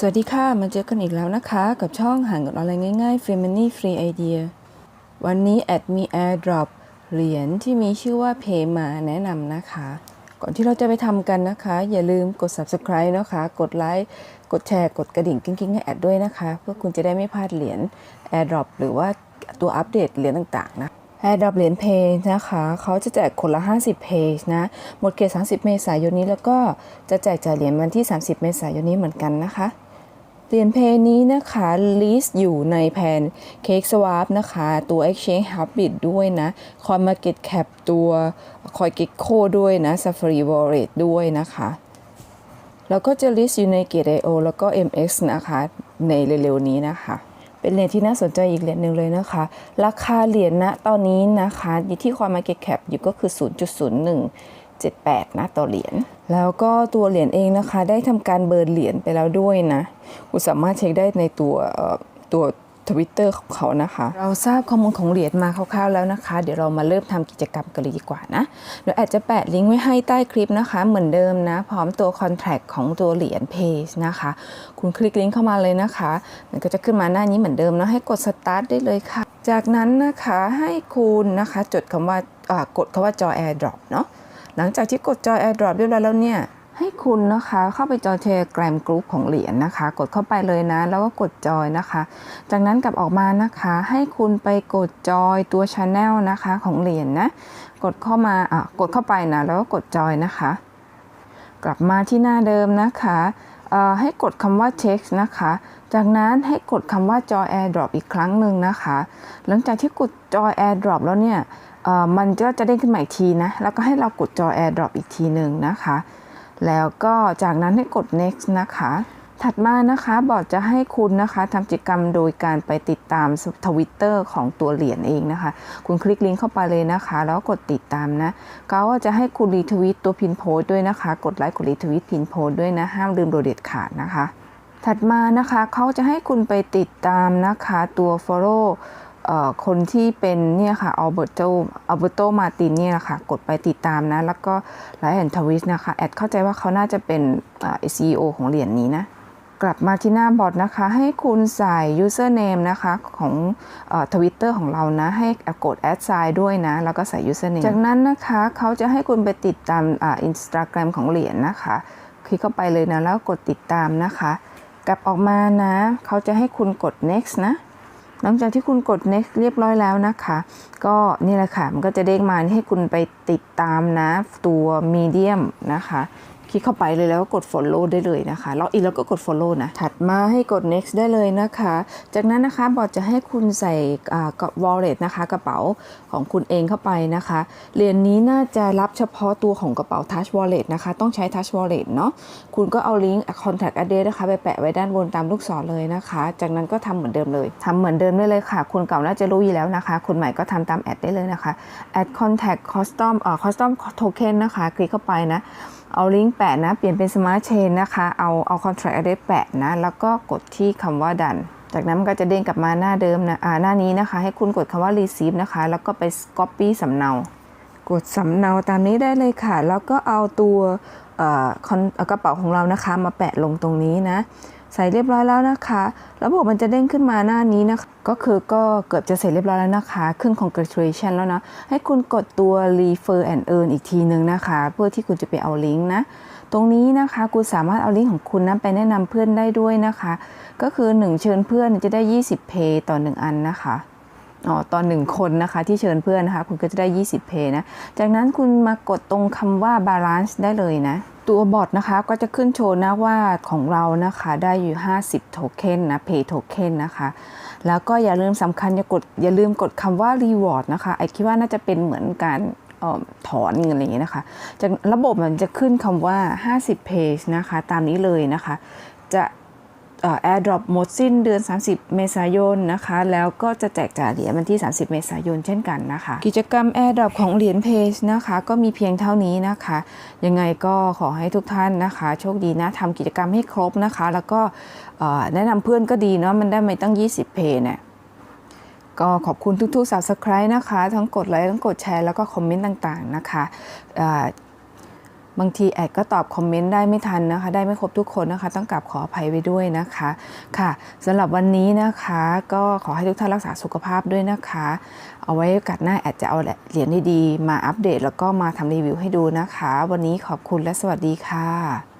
สวัสดีค่ะ มาเจอกันอีกแล้วนะคะ กับช่องหางินออนไลน์ง่ายๆ Free Money Free Idea วันนี้แอดมี AirDrop เหรียญที่มีชื่อว่า Pay มาแนะนำนะคะ ก่อนที่เราจะไปทำกันนะคะ อย่าลืมกด Subscribe นะคะ กดไลค์ กดแชร์ กดกระดิ่งกิ๊งๆ ให้แอดด้วยนะคะ เพื่อคุณจะได้ไม่พลาดเหรียญ AirDrop หรือว่าตัวอัปเดตเหรียญต่างๆ นะ AirDrop เหรียญเพย์นะคะเขาจะแจกคนละ 50 เพจนะ หมดเขต30 เมษายนนี้แล้วก็จะแจกจ่ายเหรียญวันที่ 30 เมษายนนี้เหมือนกันนะคะ เหรียญเพย์นี้นะคะลิสต์อยู่ในแผน Cake Swap นะคะ ตัว Exchange Habit ด้วยนะ Coin Market Cap ตัว CoinGecko ด้วยนะ Safari Wallet ด้วยนะคะ แล้วก็จะลิสต์อยู่ใน Gate.io แล้วก็ MX นะคะ ในเร็วๆนี้นะคะเป็นเหรียญที่น่าสนใจอีกเหรียญหนึ่งเลยนะคะ ราคาเหรียญณตอนนี้นะคะอยู่ที่ Coin Market Cap อยู่ก็คือ 0.01 78 นะต่อเหรียญ แล้วก็ตัวเหรียญเองนะคะ ได้ทำการเบิร์นเหรียญไปแล้วด้วยนะคุณสามารถเช็คได้ในตัวตัวทวิตเตอร์ของเขานะคะ เราทราบข้อมูลของเหรียญมาคร่าวๆแล้วนะคะ เดี๋ยวเรามาเริ่มทำกิจกรรมกันเลยดีกว่านะเดี๋ยวอาจจะแปะลิงก์ไว้ให้ใต้คลิปนะคะ เหมือนเดิมนะ พร้อมตัวคอนแทคของตัวเหรียญเพจนะคะ คุณคลิกลิงก์เข้ามาเลยนะคะ มันก็จะขึ้นมาหน้านี้เหมือนเดิมนะให้กดสตาร์ทได้เลยค่ะ จากนั้นนะคะให้คุณนะคะ จดคำว่าอ่ากดคำว่าจอ AirDrop เนาะ หลังจากที่กดจอย AirDrop เรียบร้อยแล้วเนี่ยให้คุณนะคะเข้าไปจอย Telegram Group ของเหรียญนะคะ กดเข้าไปเลยนะ แล้วก็กดจอยนะคะ จากนั้นกลับออกมานะคะ ให้คุณไปกดจอยตัว Channel นะคะของเหรียญนะ กดเข้ามาอะกดเข้าไปนะ แล้วก็กดจอยนะคะ กลับมาที่หน้าเดิมนะคะให้กดคำว่า text นะคะ จากนั้นให้กดคำว่าจอย AirDrop อีกครั้งหนึ่งนะคะ หลังจากที่กดจอย AirDrop แล้วเนี่ย มันก็จะเด้งขึ้นมาอีกทีนะ แล้วก็ให้เรากดจอ AirDrop อีกทีหนึ่งนะคะ แล้วก็จากนั้นให้กด next นะคะ ถัดมานะคะบอร์ดจะให้คุณนะคะทำกิจกรรมโดยการไปติดตามทวิตเตอร์ของตัวเหรียญเองนะคะ คุณคลิกลิงก์เข้าไปเลยนะคะ แล้วกดติดตามนะก็ว่าจะให้คุณรีทวิตตัวพินโพสด้วยนะคะ กดไลค์กดรีทวิตพินโพสด้วยนะ ห้ามลืมโดยเด็ดขาดนะคะ ถัดมานะคะเขาจะให้คุณไปติดตามนะคะตัว follow คนที่เป็นเนี่ยค่ะอัลเบ r โตอัลเบ r โตมาตินเนี่ยแหละค่ะกดไปติดตามนะ แล้วก็ไลค์แอนทวิสนะคะ แอดเข้าใจว่าเขาน่าจะเป็นอ่า CEO ของเหรียญนี้นะ กลับมาที่หน้าบอทนะคะ ให้คุณใส่ username นะคะของทวิตเตอร์ของเรานะ ให้กด add sign ด้วยนะ แล้วก็ใส่ username จากนั้นนะคะเขาจะให้คุณไปติดตามอ่า Instagram ของเหรียญนะคะ คลิกเข้าไปเลยนะ แล้วกดติดตามนะคะ กลับออกมานะ เขาจะให้คุณกด next นะ หลังจากที่คุณกด next เรียบร้อยแล้วนะคะ ก็นี่แหละค่ะ มันก็จะเด้งมาให้คุณไปติดตามนะตัว medium นะคะคลิกเข้าไปเลยแล้วก็กด follow ได้เลยนะคะล็อกอินแล้วก็กด follow นะ ถัดมาให้กด next ได้เลยนะคะ จากนั้นนะคะบอร์ดจะให้คุณใส่กับ wallet นะคะ กระเป๋าของคุณเองเข้าไปนะคะ เหรียญนี้น่าจะรับเฉพาะตัวของกระเป๋า touch wallet นะคะ ต้องใช้ touch wallet เนาะคุณก็เอาลิงก์ contact address นะคะ ไปแปะไว้ด้านบนตามลูกศรเลยนะคะ จากนั้นก็ทำเหมือนเดิมเลยทำเหมือนเดิมได้เลยค่ะ คุณเก่าน่าจะรู้อยู่แล้วนะคะ คุณใหม่ก็ทำตามแอดได้เลยนะคะ add contact custom เอ่อ custom token นะคะ คลิกเข้าไปนะ เอาลิงก์แปะนะ เปลี่ยนเป็นสมาร์ทเชนนะคะ เอาเอาคอนแทคเอเดตแปะนะ แล้วก็กดที่คำว่าดัน จากนั้นมันก็จะเด้งกลับมาหน้าเดิมนะอ่าหน้านี้นะคะ ให้คุณกดคำว่า receive นะคะ แล้วก็ไป copy สำเนา กดสำเนาตามนี้ได้เลยค่ะ แล้วก็เอาตัวกระเป๋าของเรานะคะ มาแปะลงตรงนี้นะ ใส่เรียบร้อยแล้วนะคะ ระบบมันจะเด้งขึ้นมาหน้านี้นะคะ ก็คือก็เกือบจะเสร็จเรียบร้อยแล้วนะคะ ขึ้น congratulation แล้วนะ ให้คุณกดตัว refer and earn อีกทีนึงนะคะ เพื่อที่คุณจะไปเอาลิงก์นะ ตรงนี้นะคะคุณสามารถเอาลิงก์ของคุณนะไปแนะนำเพื่อนได้ด้วยนะคะ ก็คือ 1 เชิญเพื่อนจะได้ 20 เพย์ต่อ 1 อันนะคะอ๋อตอนหนึ่งคนนะคะที่เชิญเพื่อนนะคะ คุณก็จะได้ 20 เพย์นะ จากนั้นคุณมากดตรงคำว่า balance ได้เลยนะ ตัวบอทนะคะก็จะขึ้นโชว์นะว่าของเรานะคะได้อยู่ 50 โทเค็นนะเพย์โทเค็นนะคะ แล้วก็อย่าลืมสำคัญอย่ากดอย่าลืมกดคำว่า reward นะคะไอคิดว่าน่าจะเป็นเหมือนการออถอนเงินอะไรอย่างเงี้ยนะคะจากระบบมันจะขึ้นคำว่า 50 page นะคะ ตามนี้เลยนะคะ จะ แอร์ดรอปหมดสิ้นเดือน 30 เมษายนนะคะ แล้วก็จะแจกจ่ายเหรียญวันที่ 30 เมษายนเช่นกันนะคะ กิจกรรมแอร์ดรอปของเหรียญเพจนะคะ ก็มีเพียงเท่านี้นะคะ ยังไงก็ขอให้ทุกท่านนะคะ โชคดีนะทำกิจกรรมให้ครบนะคะ แล้วก็แนะนำเพื่อนก็ดีเนาะมันได้ไม่ตั้ง 20 เพจเนี่ยก็ขอบคุณทุกๆ subscribe นะคะ ทั้งกดไลค์ทั้งกดแชร์แล้วก็คอมเมนต์ต่างๆนะคะอ่อ บางทีแอดก็ตอบคอมเมนต์ได้ไม่ทันนะคะ ได้ไม่ครบทุกคนนะคะ ต้องกลับขออภัยไว้ด้วยนะคะค่ะสำหรับวันนี้นะคะ ก็ขอให้ทุกท่านรักษาสุขภาพด้วยนะคะ เอาไว้โอกัดหน้าแอดจะเอาเหรียญดีๆมาอัปเดต แล้วก็มาทำรีวิวให้ดูนะคะ วันนี้ขอบคุณและสวัสดีค่ะ